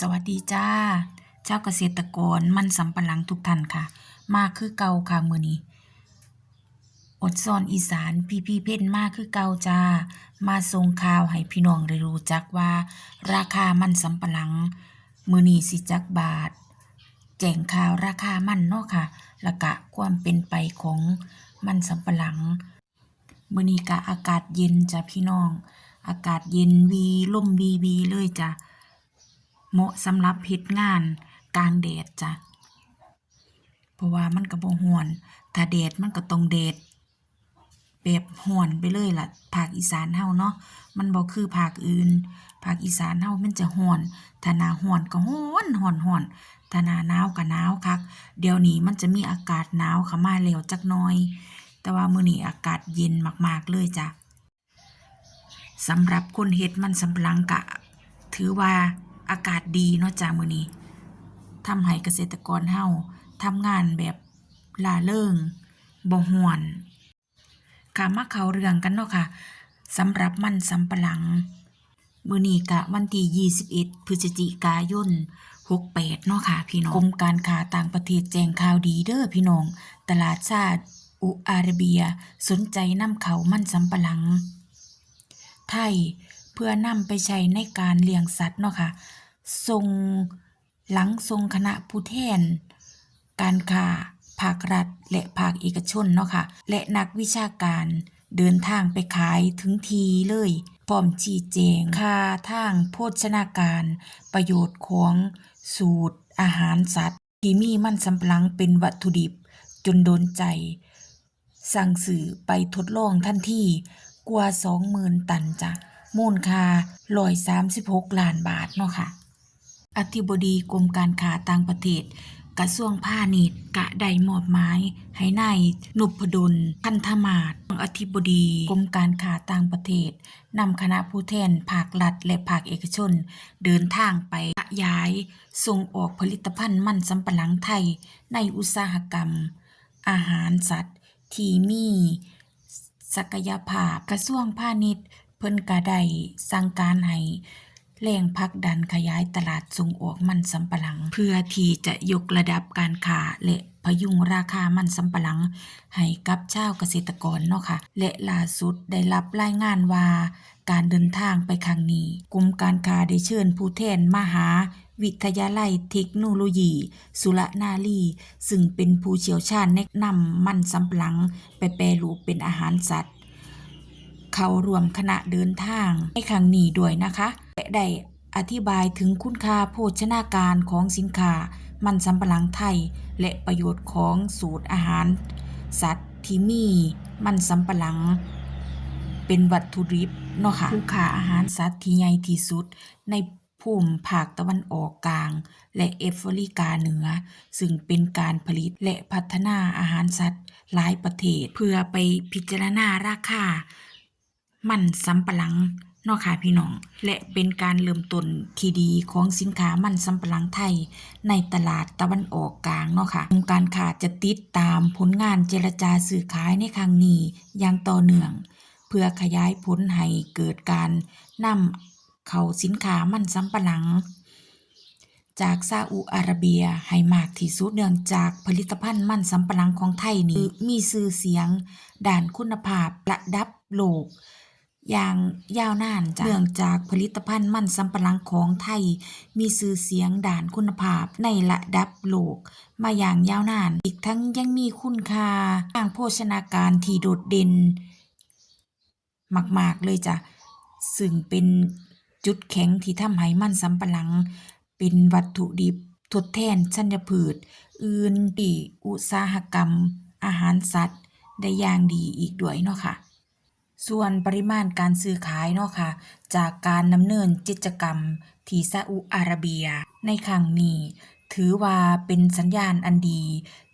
สวัสดีจ้า เจ้าเกษตรกรมันสำปะหลังทุกท่านค่ะ มาคือเก่าค่ะมือนี้ อดซอนอีสานพี่พี่เพ่นมาคือเก่าจ้า มาส่งข่าวให้พี่น้องได้รู้จักว่า ราคามันสำปะหลัง มือนี้สิจักบาท แจ้งข่าวราคามันเนาะค่ะล้วก็ความเป็นไปของมันสำปะหลัง มือนี้ก็อากาศเย็นจ้ะพี่น้อง อากาศเย็นวีลมวีวีเลยจ้ะ เหมาะสำหรับเฮ็ดงานกลางแดดจ้ะ เพราะว่ามันก็บ่ร้อน ถ้าแดดมันก็ต้องแดดแบบร้อนไปเลยล่ะ ภาคอีสานเฮาเนาะ มันบ่คือภาคอื่น ภาคอีสานเฮามันจะร้อน ถ้าหน้าร้อนก็ร้อนร้อนร้อนถ้าหน้าหนาวก็หนาวคัก เดี๋ยวนี้มันจะมีอากาศหนาวเข้ามาแล้วจักหน่อย แต่ว่ามื้อนี้อากาศเย็นมาก ๆ เลยจ้ะสำหรับคนเฮ็ดมันสำปะหลังกะ ถือว่า อากาศดีเนาะจ้ามื้อนี้ทำให้เกษตรกรเฮาทำงานแบบลาเริงบ่ฮ้อนค่ะมาเขาเรื่องกันเนาะค่ะสำหรับมันสำปะหลัง มื้อนี้กะวันที่21พฤศจิกายน68เนาะค่ะพี่น้องกรมการค้าต่างประเทศแจ้งข่าวดีเด้อพี่น้อง ตลาดชาติอุอาระเบีย สนใจนำเขามันสำปะหลัง ไทย เพื่อนำไปใช้ในการเลี้ยงสัตว์เนาะค่ะส่งหลังทรงคณะผู้แทน การค้าภาครัฐ และภาคเอกชนเนาะค่ะ และนักวิชาการเดินทางไปขายถึงทีเลยพร้อมชี้แจงค่าทางโภชนาการ ประโยชน์ของสูตรอาหารสัตว์ ที่มีมันสำปะหลังเป็นวัตถุดิบ จนโดนใจ สั่งสื่อไปทดลองทันทีกว่า 20,000 ตันจ้ะ มูลค่า136ล้านบาทเนาะค่ะ อธิบดีกรมการค้าต่างประเทศกระทรวงพาณิชย์กะได้มอบหมายให้นายนพดลพันธมาศอธิบดีกรมการค้าต่างประเทศนำคณะผู้แทนภาครัฐและภาคเอกชน เดินทางไปขยาย ส่งออกผลิตภัณฑ์มันสำปะหลังไทยในอุตสาหกรรม อาหารสัตว์ ที่มี ศักยภาพกระทรวงพาณิชย์ พิ่นก็ได้สั่งการให้แรงผลักดันขยายตลาดส่งออกมันสำปะหลัง เพื่อที่จะยกระดับการค้าและพยุงราคามันสำปะหลัง ให้กับชาวเกษตรกรเนาะค่ะ และล่าสุดได้รับรายงานว่า การเดินทางไปครั้งนี้ กรมการค้าได้เชิญผู้แทนมหา วิทยาลัยเทคโนโลยี สุรนารี ซึ่งเป็นผู้เชี่ยวชาญแนะนำมันสำปะหลัง ไปแปรรูปเป็นอาหารสัตว์ เข้าร่วมคณะเดินทางในครั้งนี้ด้วยนะคะและได้อธิบายถึงคุณค่าโภชนาการของสินค้ามันสำปะหลังไทย และประโยชน์ของสูตรอาหาร สัตว์ที่มีมันสำปะหลัง เป็นวัตถุดิบเนาะค่ะผู้ค้าอาหารสัตว์ที่ใหญ่ที่สุด ในภูมิภาคตะวันออกกลาง และแอฟริกาเหนือ ซึ่งเป็นการผลิตและพัฒนาอาหารสัตว์หลายประเทศ เพื่อไปพิจารณาราคา มันสำปะหลังเนาะค่ะพี่น้อง และเป็นการเริ่มต้นที่ดีของสินค้ามันสำปะหลังไทย ในตลาดตะวันออกกลางเนาะค่ะองค์การค้าจะติดตามผลงานเจรจาซื้อขายในครั้งนี้อย่างต่อเนื่อง เพื่อขยายผลให้เกิดการนำเข้าสินค้ามันสำปะหลัง จากซาอุอาระเบียให้มากที่สุดเนื่องจากผลิตภัณฑ์มันสำปะหลังของไทยนี่มีชื่อเสียง ด้านคุณภาพระดับโลก อย่างยาวนานจ้ะเนื่องจากผลิตภัณฑ์มันสำปะหลังของไทย มีชื่อเสียงด้านคุณภาพในระดับโลก มาอย่างยาวนาน อีกทั้งยังมีคุณค่าทางโภชนาการที่โดดเด่นมาก ๆ เลยจ้ะ ซึ่งเป็นจุดแข็งที่ทำให้มันสำปะหลัง เป็นวัตถุดิบทดแทนชัญพืช อื่นที่อุตสาหกรรม อาหารสัตว์ ได้อย่างดีอีกด้วยเนาะค่ะ ส่วนปริมาณการซื้อขายเนาะค่ะ จากการดำเนินกิจกรรมที่ซาอุอาระเบีย ในครั้งนี้ ถือว่าเป็นสัญญาณอันดี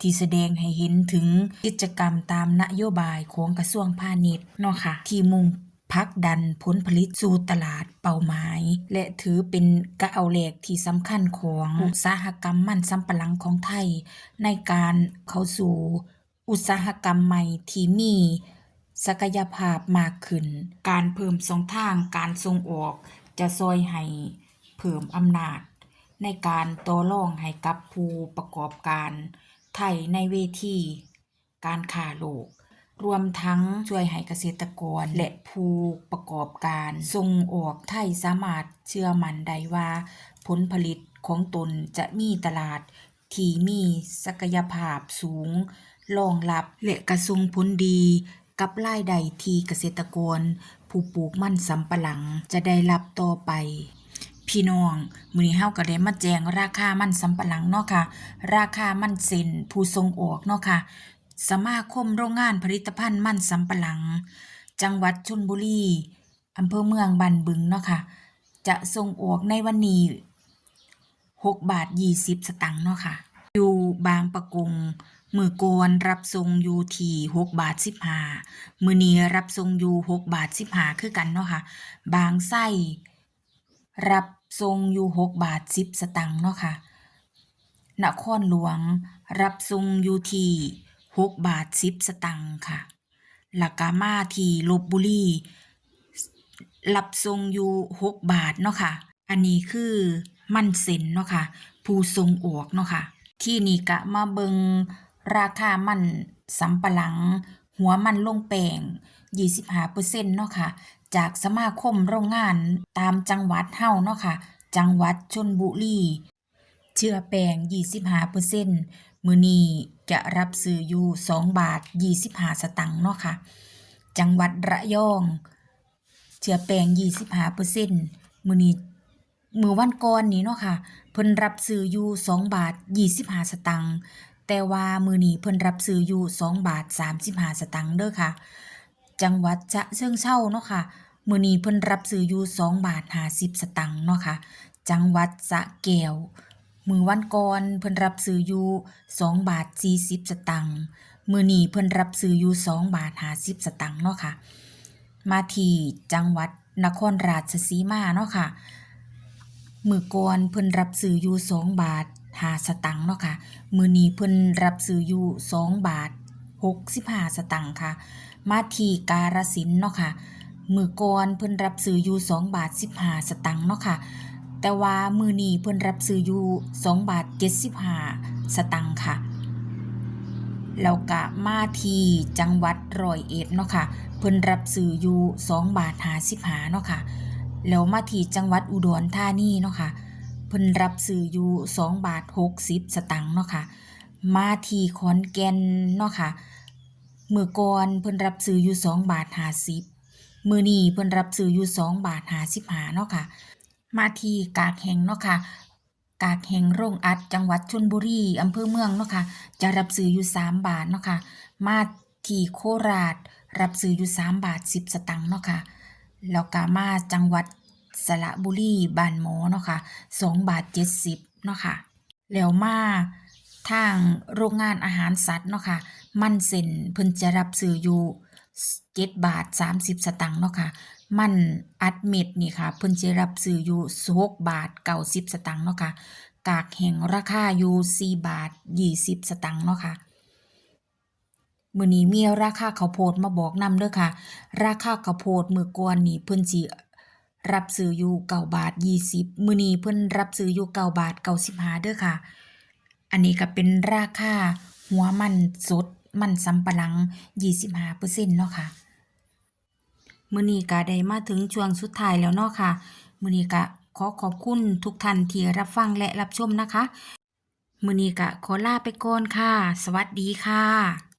ที่แสดงให้เห็นถึงกิจกรรมตามนโยบายของกระทรวงพาณิชย์เนาะค่ะ ที่มุ่งผลักดันผลผลิตสู่ตลาดเป้าหมาย และถือเป็นกระเอาแหลกที่สำคัญของอุตสาหกรรมมันสำปะหลังของไทย ในการเข้าสู่อุตสาหกรรมใหม่ที่มี ศักยภาพมากขึ้น การเพิ่มช่องทางการส่งออกจะช่วยให้เพิ่มอำนาจ ในการต่อรองให้กับผู้ประกอบการไทยในเวทีการค้าโลก รวมทั้งช่วยให้เกษตรกรและผู้ประกอบการส่งออกไทยสามารถเชื่อมั่นได้ว่า ผลผลิตของตนจะมีตลาดที่มีศักยภาพสูงรองรับและกระส่งผลดี กับรายได้ที่เกษตรกร ผู้ปลูกมันสำปะหลังจะได้รับต่อไปพี่น้องมื้อนี้เฮาก็ได้มาแจ้งราคามันสำปะหลังเนาะค่ะ ราคามันเซนผู้ส่งออกเนาะค่ะ สมาคมโรงงานผลิตภัณฑ์มันสำปะหลัง จังหวัดชลบุรีอำเภอเมืองบันบึงเนาะค่ะ จะส่งออกในวันนี้6บาท 20 สตังค์เนาะค่ะ อยู่บางปะกง มือก่อนรับส่งอยู่ที่6บาท15มื้อนี้รับส่งอยู่6บาท15คือกันเนาะค่ะ บางไส้รับส่งอยู่6บาท10สตังค์เนาะค่ะ นครหลวงรับส่งอยู่ที่6บาท10สตังค์ค่ะแล้วก็มาที่ลพบุรีรับส่งอยู่6บาทเนาะค่ะ อันนี้คือมันเซ็นเนาะค่ะ ผู้ส่งออกเนาะค่ะ ที่นี่ก็มาเบิง ราคามันสำปะหลัง หัวมันลงแป้ง25%เนาะค่ะ จากสมาคมโรงงานตามจังหวัดเฮาเนาะค่ะ จังหวัดชลบุรีเชื่อแป้ง25%มื้อนี้จะรับซื้ออยู่ 2 บาท 25 สตังค์เนาะค่ะ จังหวัดระยอง เชื่อแป้ง25%มื้อนี้มือวันก่อนนี้เนาะค่ะ เพิ่นรับซื้ออยู่ 2 บาท 25 สตังค์ แต่ว่ามือนี้เพิ่นรับซื้ออยู่2บาท35 สตังค์เด้อค่ะ จังหวัดฉะเชิงเทราเนาะค่ะมือนี้เพิ่นรับซื้ออยู่2บาท50 สตังค์เนาะค่ะ จังหวัดสะแก้วมือวันก่อนเพิ่นรับซื้ออยู่2บาท40 สตังค์มือนี้เพิ่นรับซื้ออยู่2บาท50 สตังค์เนาะค่ะ มาที่จังหวัดนครราชสีมาเนาะค่ะมือก่อนเพิ่นรับซื้ออยู่2บาท 5สตังค์เนาะค่ะ มือนี้เพิ่นรับซื้ออยู่2บาท65สตังค์ค่ะ มาทีกาฬสินเนาะค่ะ มือก่อนเพิ่นรับซื้ออยู่2บาท15สตังค์เนาะค่ะ แต่ว่ามือนี้เพิ่นรับซื้ออยู่2บาท75สตังค์ค่ะแล้วก็มาทีจังหวัดร้อยเอ็ดเนาะค่ะ เพิ่นรับซื้ออยู่2บาท55เนาะค่ะ แล้วมาทีจังหวัดอุดรธานีเนาะค่ะ เพิ่นรับซื้ออยู่2บาท60สตังค์เนาะค่ะ มาที่ขอนแก่นเนาะค่ะเมื้อก่อนเพิ่นรับซื้ออยู่2บาท50มื้อนี้เพิ่นรับซื้ออยู่2บาท55เนาะค่ะ มาที่กากแห่งเนาะค่ะกากแห่งโรงอัดจังหวัดชลบุรีอำเภอเมืองเนาะค่ะจะรับซื้ออยู่3บาทเนาะค่ะ มาที่โคราชรับซื้ออยู่3บาท10สตังค์เนาะค่ะแล้วก็มาจังหวัด สระบุรีบ้านหมอเนาะค่ะ2บาท70เนาะค่ะแล้วมาทางโรงงานอาหารสัตว์เนาะค่ะมันเส้นเพิ่นจะรับซื้ออยู่7บาท30สตังค์เนาะค่ะมันอัดเม็ดนี่ค่ะเพิ่นสิรับซื้ออยู่6บาท90สตังค์เนาะค่ะกากแห้งราคาอยู่4บาท20สตังค์เนาะค่ะมื้อนี้มีราคาข้าวโพดมาบอกนำเด้อค่ะ ราคาข้าวโพดมื้อก่อนนี่เพิ่นสิ รับซื้ออยู่9บาท20มื้อนี้เพิ่นรับซื้ออยู่9บาท95เด้อค่ะ อันนี้ก็เป็นราคาหัวมันสดมันสำปะหลัง25%เปอร์เซ็นต์เนาะค่ะมือนี้ก็ได้มาถึงช่วงสุดท้ายแล้วเนาะค่ะมือนี้ก็ขอขอบคุณทุกท่านที่รับฟังและรับชมนะคะมือนี้ก็ขอลาไปก่อนค่ะ สวัสดีค่ะ